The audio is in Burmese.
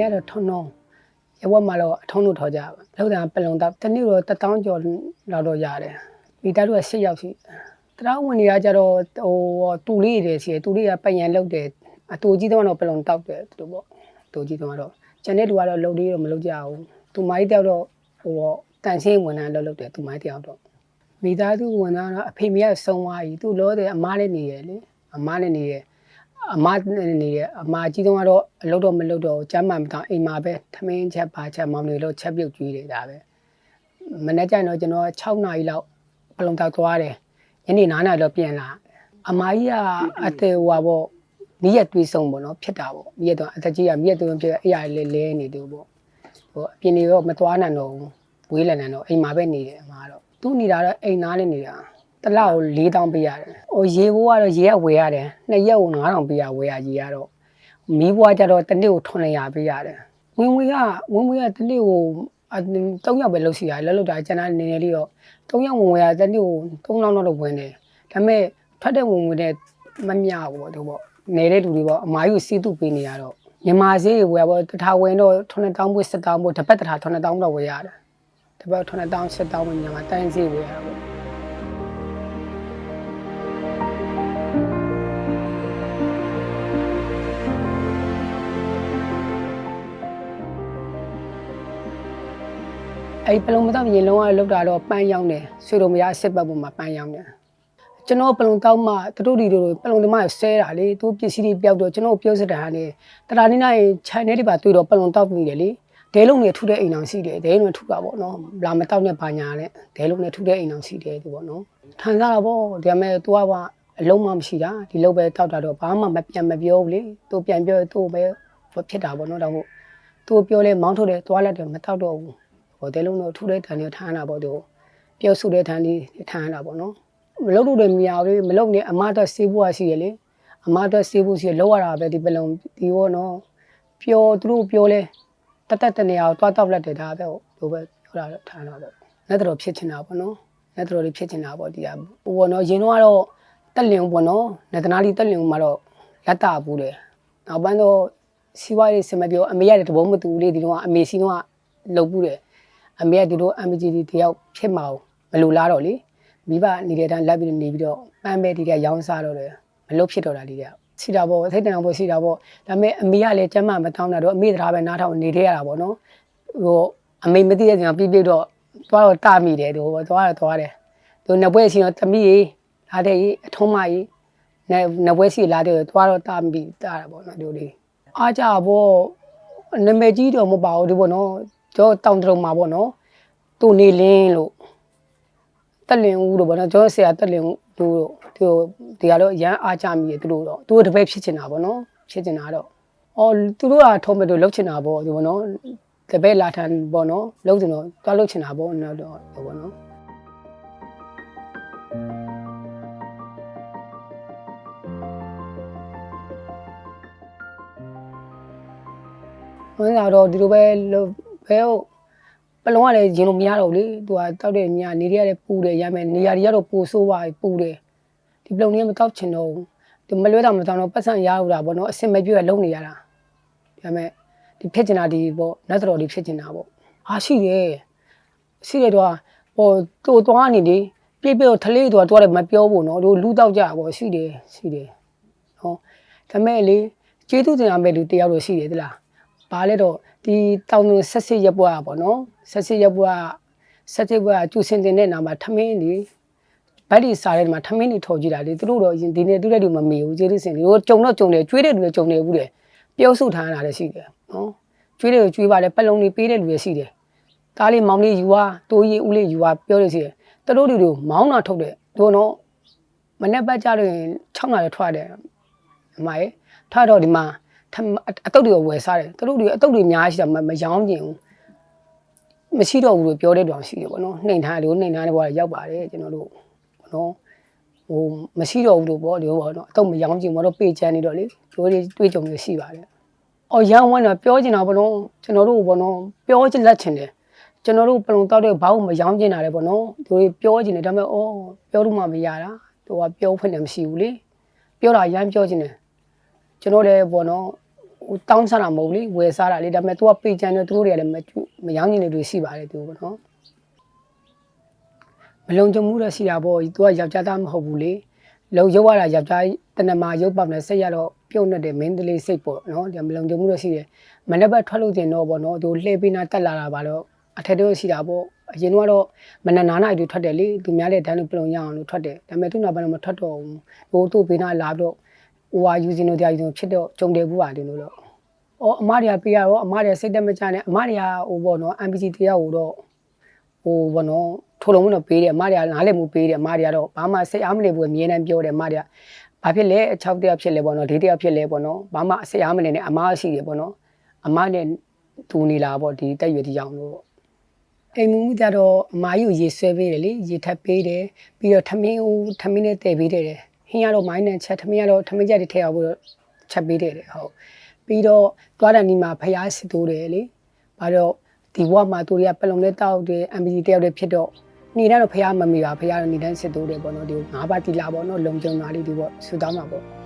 နမေကတော့ထုံထုံရဝက်မှာတော့အထုံးလို့ထော်ကြပါလောက်တာပလုံတော့တနေ့တော့တထောင်ကျော်လောက်တော့ရတယ်မိသားစုက၈ယောက်ရှိတရားဝင်တွေကကြတော့ဟိုတူလေးတွေရှိတယ်တူလေးကပယံလောက်တယ်အတူကြီးတော့ပလုံတောက်တယ်သူတို့ပေါ့အတူကြီးတော့ကျန်တဲ့လူကတော့လုံလေးတော့မလုပ်ကြဘူးသူမကြီးတယောက်တော့ဟိုတန်ရှင်းဝန်ထမ်းလုပ်လုပ်တယ်သူမကြီးတယောက်တော့မိသားစုဝန်သားတော့အဖေမိကဆုံးသွားပြီသူ့လို့တဲ့အမားလည်းနေရလေအမားလည်းနေရ အမားလည်းနေရအမားကြီးတုန်းကတော့အလုပ်တော့မလုပ်တော့ဘူးကျမ်းမာမတောင်အိမ်မှာပဲထမင်းချက်ပါချက်မောင်တွေလို့ချက်ပြုတ်ကျွေးနေတာပဲမနေ့ကျရင်တော့ကျွန်တော်6နာရီလောက်ပလုံတောက်သွားတယ်ညနေ9နာရီတော့ပြန်လာအမားကြီးကအတေဟွာပေါ့မိရက်တွေးဆုံးပေါ့နော်ဖြစ်တာပေါ့မိရက်တော့အသက်ကြီးကမိရက်တွေးဆုံးဖြစ်အဲ့ရလဲလဲနေတူပေါ့ဟိုအပြင်တွေတော့မသွားနိုင်တော့ဘူးဝေးလည်နိုင်တော့အိမ်မှာပဲနေတယ်အမားတော့သူနေတာတော့အိမ်သားနဲ့နေတာ တစ်လောက်4000ပေးရတယ်။ဟိုရေဘိုးကတော့ရေကဝယ်ရတယ်။နှစ်ရက်ကို9000ပေးရဝယ်ရရေကတော့မီးဘွားကျတော့တစ်နေ့ကို900ပေးရတယ်။ဝင်ဝေးကဝင်ဝေးကတစ်နေ့ကိုအ3ယောက်ပဲလုပ်စီရတယ်။လှုပ်တာကျန်တာနည်းနည်းလေးတော့3ယောက်ဝင်ဝေးကတစ်နေ့ကို3000တော့ဝင်တယ်။ဒါပေမဲ့ထွက်တဲ့ဝင်ဝေးတဲ့မမျှဘူးပေါ့သူပေါ့။နေတဲ့လူတွေပေါ့အမားကြီးစီးသူပေးနေရတော့မြန်မာဈေးဝယ်ပေါ့တထားဝင်တော့9000ပွေ7000ပွေတစ်ပတ်တထား9000တော့ဝယ်ရတယ်။တပတ်9000 7000ဝင်ညမှာတိုင်းစီဝယ်ရတာ ပေါ့အဲ့ပလုံမတော့ရင်လုံးဝလောက်တာတော့ပန်းရောက်တယ်ဆွေတော်မရစစ်ပတ်ပေါ်မှာပန်းရောက်တယ်ကျွန်တော်ပလုံတောက်မှတတို့ဒီတို့ပလုံသမားဆဲတာလေသူပစ္စည်းတွေပျောက်တော့ကျွန်တော်ပြောစတာနဲ့တရာနေနိုင် channel တွေပါတွေ့တော့ပလုံတောက်ပြီးတယ်လေ ဒဲလုံးနဲ့ထူတဲ့အိမ်အောင်ရှိတယ်ဒဲလုံးနဲ့ထူတာပေါ့နော်လာမတောက်နဲ့ဘာညာနဲ့ဒဲလုံးနဲ့ထူတဲ့အိမ်အောင်ရှိတယ်ဒီပေါ့နော်ထန်စားတာပေါ့ဒါပေမဲ့ तू ကအလုံးမှမရှိတာဒီလောက်ပဲတောက်တာတော့ဘာမှမပြန်မပြောဘူးလေ तू ပြန်ပြောသူ့ပဲဖြစ်တာပေါ့နော်တော့ဟုတ် तू ပြောလဲမောင်းထုတ်တယ်သွားလိုက်တယ်မတောက်တော့ဘူး ဟိုဒဲလုံးတော့ထူတဲ့တန်တွေထမ်းတာပေါ့ तू ပြောဆုတဲ့တန်လေးထမ်းတာပေါ့နော်မလုပ်လို့လည်းမရဘူးလေမလုပ်နဲ့အမတော့စေးဖို့ရှိရလေအမတော့စေးဖို့ရှိရလောက်ရတာပဲဒီပလုံဒီဘောနော်ပြောသူတို့ပြောလဲတတ်တတ်တနေရာကိုတွားတောက်လက်တယ်ဒါပဲဟိုပဲပြောတာတော့ထားတာပေါ့လက်တော်ဖြစ်ချင်တာပေါ့နော်လက်တော်လေးဖြစ်ချင်တာပေါ့ဒီကဟိုပေါ့နော်ရင်တော့ကတော့တက်လင်ပေါ့နော်နေတနာလီတက်လင်မှာတော့လက်တာဘူးတယ်နောက်ပိုင်းတော့စီးပွားရေးစမပြောအမေရတယ်တဘောမတူလေးဒီတော့အမေစီတော့လှုပ်ဘူးတယ် အမေကဒီလို MGD တယောက်ဖြစ်မှာမလိုလားတော့လေမိဘနေတဲ့တန်းလက်ပြီးနေပြီးတော့ပန်းပဲဒီကရောင်းစားတော့တယ်မလုတ်ဖြစ်တော့တာဒီကစီတာပေါ့ထိတ်တန်အောင်ပေါ့စီတာပေါ့ဒါပေမဲ့အမေကလည်းကျမ်းမမတောင်းတာတော့အမေတရားပဲနားထောင်နေတဲ့ရတာပေါ့နော်ဟိုအမေမသိတဲ့ချိန်မှာပြပြတော့သွားတော့တမိတယ်တို့သွားတော့သွားတယ်သူနှစ်ပွဲစီတော့တမိရေးလာတဲ့ရေးအထုံးမရေးနှစ်နှစ်ပွဲစီလာတဲ့သွားတော့တမိတာပေါ့နော်တို့လေးအားကြပေါ့နာမည်ကြီးတော့မပါဘူးဒီပေါ့နော် ကျောင်းတောင်တုံမှာပေါ့နော်သူနေလင်းလို့တက်လင်ဦးတို့ဗောနော်ကျွန်တော်ဆရာတက်လင်ဦးတို့သူဒီကတော့ရမ်းအားကြမိတယ်သူတို့တော့သူတို့တပည့်ဖြစ်ချင်တာဗောနော်ဖြစ်ချင်တာတော့အော်သူတို့ကထုံးမဲ့တို့လှုပ်ချင်တာဗောဒီဗောနော်တပည့်လာထန်ဗောနော်လှုပ်ချင်တော့တွားလှုပ်ချင်တာဗောနော်တော့ဗောနော်ဝင်လာတော့ဒီလိုပဲ လို့ဘဲဟုတ်ပလုံကလည်းရင်လို့မရတော့ဘူးလေသူကတောက်တဲ့ညနေရတဲ့ပူတယ်ရမယ်နေရာတွေကတော့ပူဆိုးပါပူတယ်ဒီပလုံလေးမတောက်ချင်တော့ဘူးဒီမလွဲတော့မတောင်းတော့ပတ်စံရရတာပေါ့နော်အစင်မပြည့်ရလုံနေရတာဒါပေမဲ့ဒီဖြစ်ချင်တာဒီပေါ့နတ်တော်ဒီဖြစ်ချင်တာပေါ့အားရှိတယ်ရှိတယ်တော့ဟိုသူ့သွားနေလေပြည့်ပြည့်တော့ထလေးတော့သွားတယ်မပြောဘူးနော်တို့လူတောက်ကြပေါ့ရှိတယ်ရှိတယ်ဟောဒါပေမဲ့လေကျေးဇူးတင်ရမယ့်လူတယောက်တော့ရှိတယ်သလားဘာလဲတော့ ဒီတောင်သူဆက်စစ်ရက်ပွားပေါ့နော်ဆက်စစ်ရက်ပွားဆက်စစ်ပွားကျူစင်တင်တဲ့နာမှာထမင်းနေဗတ်ဒီစားတဲ့မှာထမင်းနေထော်ကြည့်တာလေသူတို့တော့ရင်ဒီနေ့သူတို့တွေမမေဘူးကျေးဇူးစင်ဒီတို့ကြုံတော့ကြုံတယ်ကျွေးတဲ့လူတွေကြုံနေဘူးတယ်ပြောဆုထားတာလည်းရှိတယ်နော်ကျွေးတယ်ကျွေးပါလေပလုံတွေပေးတဲ့လူတွေရှိတယ်ကားလေးမောင်လေးယူသွားတိုးရီဦးလေးယူသွားပြောလို့ရှိတယ်သူတို့တွေမောင်းတာထုတ်တယ်တို့တော့မနေ့ပတ်ကြတော့6နာရီထွက်တယ်အမရဲ့ထွက်တော့ဒီမှာထမ အတုတ်တွေကိုဝယ်စားတယ်သူတို့တွေအတုတ်တွေအများကြီးရှိတာမမရောင်းကျင်ဘူးမရှိတော့ဘူးလို့ပြောတဲ့တောင်ရှိတယ်ပေါ့နော်နှိမ်ထားတယ်လို့နှိမ်ထားတဲ့ဘဝရောက်ပါတယ်ကျွန်တော်တို့ပေါ့နော်ဟိုမရှိတော့ဘူးလို့ပေါ့ဒီပေါ့နော်အတုတ်မရောင်းကျင်ဘောတော့ပေချမ်းနေတော့လေတို့တွေတွေ့ကြုံနေရှိပါတယ်အော်ရန်ဝမ်းတော့ပြောချင်တာပေါ့နော်ကျွန်တော်တို့ပေါ့နော်ပြောချင်လက်ချင်တယ်ကျွန်တော်တို့ပလုံတောက်တဲ့ဘာလို့မရောင်းကျင်တာလဲပေါ့နော်တို့တွေပြောချင်တယ်ဒါပေမဲ့အော်ပြောလို့မှမရတာတို့ကပြောဖွင့်တယ်မရှိဘူးလေပြောတာရမ်းပြောချင်တယ် ကျွန်တော်လည်းပေါ့နော်ဟဟိုတောင်းစားတာမဟုတ်ဘူးလေဝယ်စားတာလေဒါပေမဲ့ तू ကပေချန်တယ်သူတို့တွေကလည်းမကျူမယောင်းနေတယ်တွေရှိပါတယ်သူပေါ့နော်မလုံခြုံမှုတော့ရှိတာပေါ့ तू ကယောက်ျားသားမဟုတ်ဘူးလေလုံရုပ်ရတာယောက်ျားတနမာရုပ်ပေါက်နဲ့ဆက်ရတော့ပြုံးနေတယ်မင်းတလေးစိတ်ပေါ့နော်ဒီမလုံခြုံမှုတော့ရှိတယ်မနေ့ကထွက်လို့တင်တော့ပေါ့နော်သူလှည့်ပေးနာတက်လာတာပါတော့အထက်တော့ရှိတာပေါ့အရင်ကတော့မနက်နားနိုင်တူထွက်တယ်လေသူများတဲ့တန်းလို့ပလုံရအောင်လို့ထွက်တယ်ဒါပေမဲ့သူ့နောက်ပိုင်းတော့မထွက်တော့ဘူးဟိုသူ့ဘေးနာလာတော့ ဟိုဟာယူစင်တို့တရားယူစင်ဖြစ်တော့ကြုံတယ်ဘူးပါတယ်လို့တော့။အော်အမတွေကပေးရတော့အမတွေကစိတ်တက်မကြနဲ့အမတွေကဟိုပေါ့နော် MPC တရားကိုတော့ဟိုပေါ့နော်ထိုးလုံးတော့ပေးတယ်အမတွေကနားလည်မှုပေးတယ်အမတွေကတော့ဘာမှစိတ်အားမလည်ဘူးအမြဲတမ်းပြောတယ်အမတွေကဘာဖြစ်လဲ6တယောက်ဖြစ်လဲပေါ့နော်၄တယောက်ဖြစ်လဲပေါ့နော်ဘာမှစိတ်အားမလည်နဲ့အမရှိတယ်ပေါ့နော်အမနဲ့တူနေလာပေါ့ဒီတက်ရွယ်ဒီကြောင်လို့ပေါ့အိမ်မူကြတော့အမကြီးကိုရေဆွဲပေးတယ်လေရေထပ်ပေးတယ်ပြီးတော့ထမင်းဟိုထမင်းနဲ့တည်ပေးတယ် ဟင်းကတော့မိုင်းနဲ့ချက်ထမင်းကတော့ထမင်းချက်တွေထည့်အောင်လို့ချက်ပေးတယ်ဟုတ်ပြီးတော့သွားတဲ့နီမှာဖျားစစ်တိုးတယ်လေဘာတော့ဒီဘဝမှာသူတွေကပလုံနဲ့တောက်တယ် MPC တယောက်တည်းဖြစ်တော့နေတော့ဖျားမမီပါဖျားတော့နေတန်းစစ်တိုးတယ်ပေါ့နော်ဒီငါးပါးတီလာပေါ့နော်လုံကြုံတာလေးဒီပေါ့ဆူတောင်းမှာပေါ့